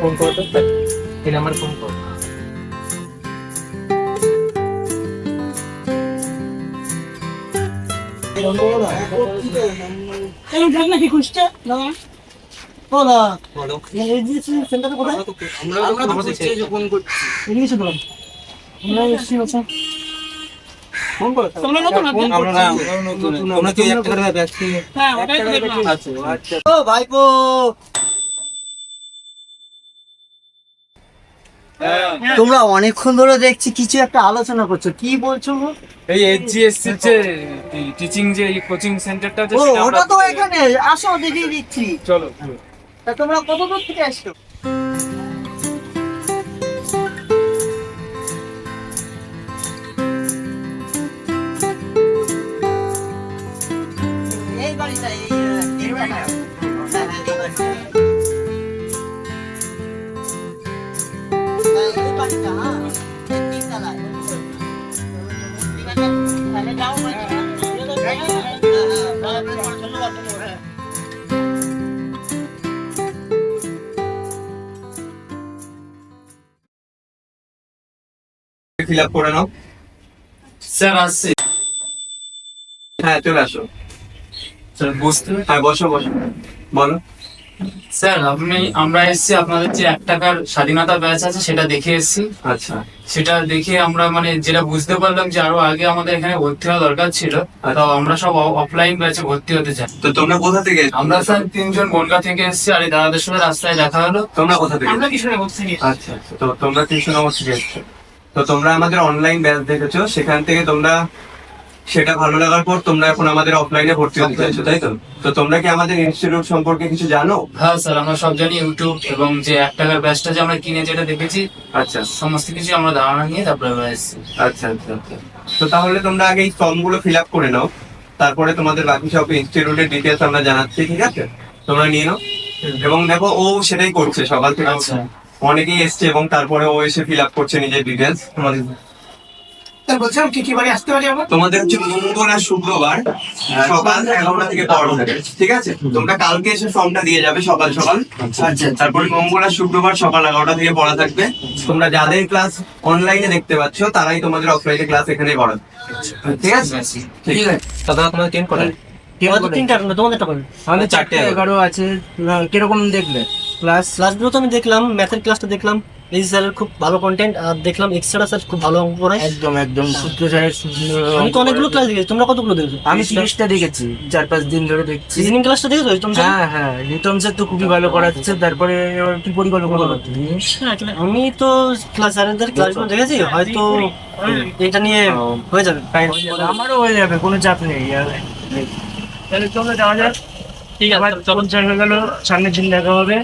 Phone করো তো এই নাম্বার ফোন করো আমরা আমরা নতুন। তোমরা কি একটা করে ব্যস্ত হ্যাঁ ওটাই আচ্ছা আচ্ছা। ও ভাইপো! তোমরা অনেকক্ষণ ধরে দেখছি কিছু একটা আলোচনা করছ। কি বলছো এই এইচজিএসসি যে টিচিং যে কোচিং সেন্টারটা আছে ওটা তো এখানে আসো দেখিয়ে দিচ্ছি। চলো তা তোমরা কত দূর থেকে আসছো ফিল আপ করে নাও স্যার আসছে হ্যাঁ চলে আসো। স্যার বুঝতে হ্যাঁ বসো বসো। বলো। স্যার আপনি আমরা এসেছি আপনাদের যে এক টাকার স্বাধীনতা ব্যাচ আছে সেটা দেখে এসেছি। আচ্ছা। সেটা দেখে আমরা মানে যেটা বুঝতে পারলাম যে আরও আগে আমাদের এখানে ভর্তি হওয়া দরকার ছিল তো আমরা সব অফলাইন ব্যাচে ভর্তি হতে চাই। তো তোমরা কোথা থেকে? আমরা স্যার তিনজন বনগা থেকে এসেছি আর এই দাদাদের সাথে রাস্তায় দেখা হলো। তোমরা কোথা থেকে আমরা কিশোরে বলছি আচ্ছা আচ্ছা। তো তোমরা নম্বর থেকে এসছো। তো তোমরা আমাদের অনলাইন ব্যাচ দেখেছ সেখান থেকে তোমরা সেটা ভালো লাগার পর তোমরা এখন আমাদের অফলাইনে ভর্তি হতে চাইছো তাই তো? তো তোমরা কি আমাদের ইনস্টিটিউট সম্পর্কে কিছু জানো? হ্যাঁ স্যার আমরা সব জানি ইউটিউব এবং যে এক টাকার ব্যাচটা যে আমরা কিনে যেটা দেখেছি আচ্ছা। সমস্ত কিছু আমরা ধারণা নিয়ে তারপরে এসেছি। আচ্ছা আচ্ছা আচ্ছা। তো তাহলে তোমরা আগে এই ফর্মগুলো ফিল আপ করে নাও তারপরে তোমাদের বাকি সব ইনস্টিটিউটের ডিটেলস আমরা জানাচ্ছি ঠিক আছে? তোমরা নিয়ে নাও। এবং দেখো ও সেটাই করছে সকাল থেকে। আচ্ছা। অনেকেই এসছে এবং তারপরে ও এসে ফিল আপ করছে নিজের ডিটেলস তোমাদের বলছিলাম কি কি বাড়ি আসতে পারি আমরা তোমাদের হচ্ছে মঙ্গল আর শুক্রবার সকাল এগারোটা থেকে ঠিক আছে? তোমরা কালকে এসে ফর্মটা দিয়ে যাবে সকাল সকাল। আচ্ছা। তারপরে মঙ্গল আর শুক্রবার সকাল এগারোটা থেকে পড়া থাকবে। তোমরা যাদের ক্লাস অনলাইনে দেখতে পাচ্ছ তারাই তোমাদের অফলাইনে ক্লাস এখানে করাবে ঠিক আছে? ঠিক আছে। দাদা তোমার টেন করে আমাদের তিনটা না তোমাদেরটা করো আমাদের চারটে এগারো আছে কীরকম দেখলে? ক্লাস ক্লাসগুলো তো আমি দেখলাম ম্যাথের ক্লাসটা দেখলাম। এই স্যারের খুব ভালো কন্টেন্ট আর দেখলাম এক্সট্রা স্যার খুব ভালো অঙ্ক করায়। একদম একদম। সূত্র স্যারের আমি তো অনেকগুলো ক্লাস দেখেছি। তোমরা কতগুলো দেখেছ? আমি তিরিশটা? দেখেছি চার পাঁচ দিন ধরে দেখছি। ক্লাসটা দেখেছ তোমরা হ্যাঁ হ্যাঁ। রিতম স্যার তো খুবই ভালো করাচ্ছে তারপরে এবার কি পরিকল্পনা করতে আমি তো ক্লাস স্যারেদের ক্লাসগুলো দেখেছি হয়তো এটা নিয়ে হয়ে যাবে। আমারও হয়ে যাবে কোনো চাপ নেই। আর তাহলে চলো যাওয়া যাক। ঠিক আছে তখন চার হয়ে গেল। সামনের দিন দেখা হবে।